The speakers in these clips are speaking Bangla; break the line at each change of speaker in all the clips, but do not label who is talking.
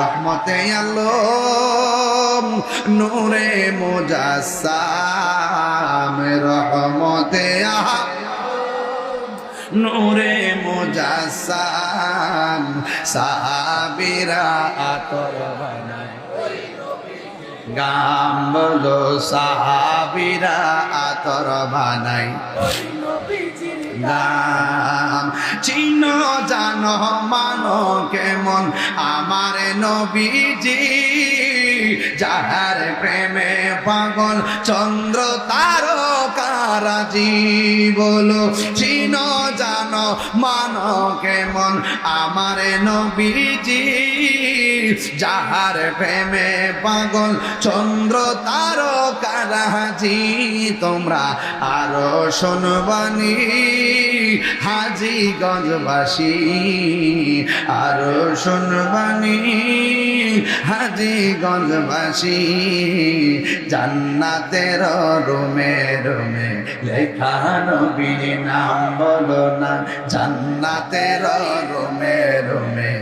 রহমতে আলম, নূরে মোজাসাম রহমতে আহ নূরে মোজাসাম সাহাবিরা আতর বানায়। গাম বলো সাহাবিরা আতর বানায়। গাম চিন জানো মানো কেমন? আমার নবীজি যাহার প্রেমে পাগল চন্দ্র তারকারাজি বলো চিন জানো মান কেমন আমার নবীজি। যাহার প্রেমে পাগল চন্দ্র তারকারাজি তোমরা আরও শোনবানি। হাজি গঞ্জবাসী আরও শোনবানি হাজি গঞ্জবাসী জান্নাতের রুমে রুমে লেখা নবীর নাম বলো না, জান্নাতের রুমে রুমে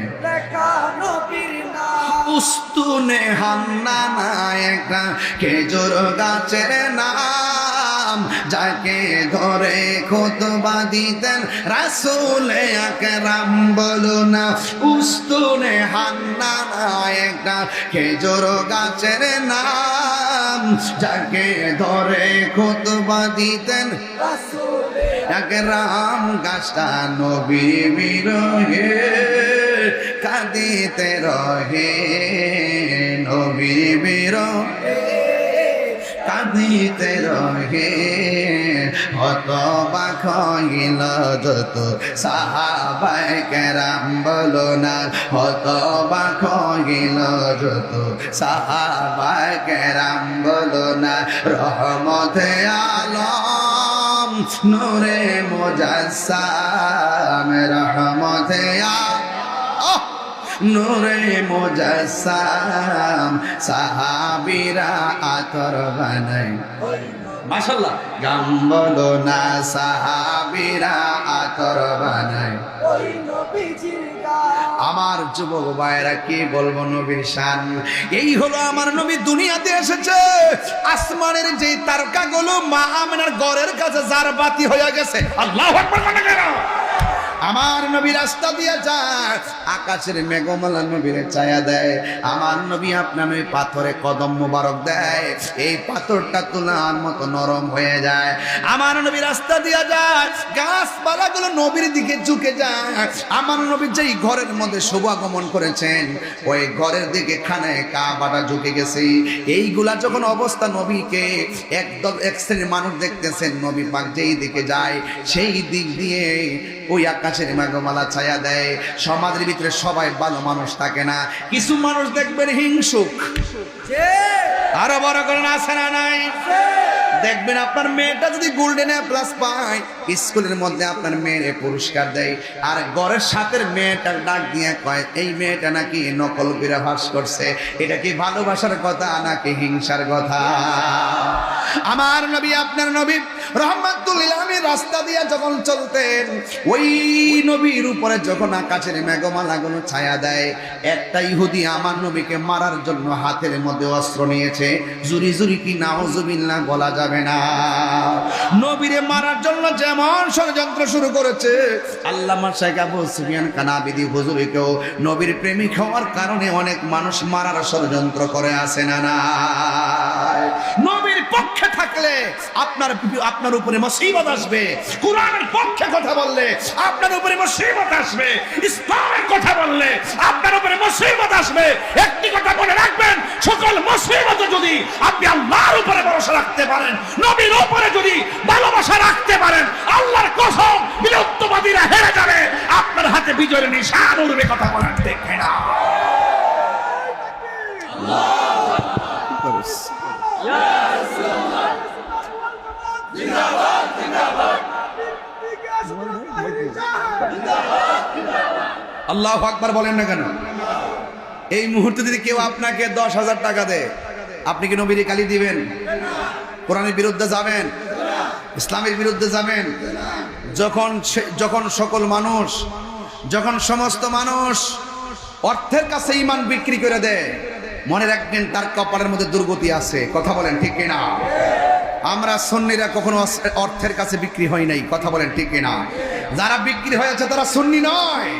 উস্তুনে হান্না না একটা খেজুর গাছের নাম যাকে ধরে খোতবা দিতেন রাসুলে আকরাম বলো না, উস্তুনে হান্না একটা খেজুর গাছের নাম, যাকে ধরে খোতবা দিতেন একরাম গাছটা নবী বিরহে, কাঁদিতে রহে নবী বিরহে। কাঁদিতে রহে। হত বাখ হইল যত সাহাবাই কেরাম বলো না। হত বাখ হইল যত সাহাবাই কেরাম বলো না। রহমতে আলম, নূরে মোজাসাম রহমতে আলম। নূরে মোজাসাম সাহাবিরা আতর বানাই। মাশাল্লাহ গাম বলো না সাহাবিরা আতর বানাই। আমার যুবক ভাইরা কি বলব নবীর শান? এই হলো আমার নবী দুনিয়াতে এসেছে। আসমানের যে তারকাগুলো মা আমিনার গড়ের কাছে যার বাতি হয়ে গেছে। আল্লাহ আকবার মানে আমার নবী রাস্তা দিয়ে যায়, আকাশের মেঘমালা নবীর ছায়া দেয়। আমার নবী আপনার ওই পাথরে কদম মোবারক দেয়। এই পাথরটা তোলার মতো নরম হয়ে যায়। আমার নবী রাস্তা দিয়ে যায়, গাছপালাগুলো নবীর দিকে ঝুঁকে যায়। আমার নবী যেই ঘরের মধ্যে শুভাগমন করেছেন, ওই ঘরের দিকে খানে কাবাটা ঝুঁকে গেছে। এইগুলা যখন অবস্থা নবীকে একদম এক শ্রেণির মানুষ দেখতেছেন, নবী পাক যেই দিকে যায়, সেই দিক দিয়ে ওই আকাশের মেঘমালা ছায়া দেয়। সমাজের ভিতরে সবাই ভালো মানুষ থাকে না। কিছু মানুষ দেখবেন হিংসুক। আরও বড় করে আছে না নাই? দেখবেন আপনার মেয়েটা যদি গোল্ডেন প্লাস পায়, স্কুলের মধ্যে আপনার মেয়ের পুরস্কার দেয়। আর ঘরের সাথের মেয়েটার ডাক দিয়ে কয়, এই মেয়েটা নাকি নকল করে ভাস করছে। এটা কি ভালোবাসার কথা নাকি হিংসার কথা? আমার নবী, আপনার নবী রহমাতুল্লিল আমি রাস্তা দিয়ে যখন চলতেন, ওই নবীর উপরে যখন আকাশের মেঘমালাগুলো ছায়া দেয়, একটা ইহুদি আমার নবীকে মারার জন্য হাতের মধ্যে অস্ত্র নিয়েছে। জুরি জুরি কি নাওজুবিল্লা বলা যাবে না। নবীরে মারার জন্য যেমন ষড়যন্ত্র শুরু করেছে, আল্লামা শেখ আবু সুফিয়ান কানাবিদি হুজুরিকেও নবীর প্রেমিক হওয়ার কারণে অনেক মানুষ মারার ষড়যন্ত্র করে আসে না না নবীর পক্ষে থাকলে আপনার আপনার উপরে মুসিবত আসবে। কোরআনের পক্ষে কথা বললে আপনার উপরে মুসিবত আসবে। ইসলামের কথা বললে আপনার উপরে মুসিবত আসবে। একটি কথা মনে রাখবেন সকল মুসিবত যদি আপনি আল্লাহর উপরে ভরসা রাখতে পারেন নবীর উপরে যদি ভালোবাসা রাখতে পারেন আল্লাহর কসম বিলুপ্তবাদীরা হেরে যাবে। আপনার হাতে বিজয়ের নিশান উড়বে কথা বলেন দেখে না আল্লাহ আকবার বলেন না কেন? এই মুহূর্তে যদি কেউ আপনাকে দশ হাজার টাকা দেয়, আপনি কি নবীর কালি দিবেন? কোরআনের বিরুদ্ধে যাবেন? ইসলামের বিরুদ্ধে যাবেন? যখন যখন সকল মানুষ, যখন সমস্ত মানুষ অর্থের কাছে ইমান বিক্রি করে দেয়, মনে রাখবেন তার কপালের মধ্যে দুর্গতি আছে। কথা বলেন ঠিক কিনা? আমরা সন্নিরা কখনো অর্থের কাছে বিক্রি হয় নাই, কথা বলেন ঠিক না যারা বিক্রি হয়েছে তারা সন্নি নয়।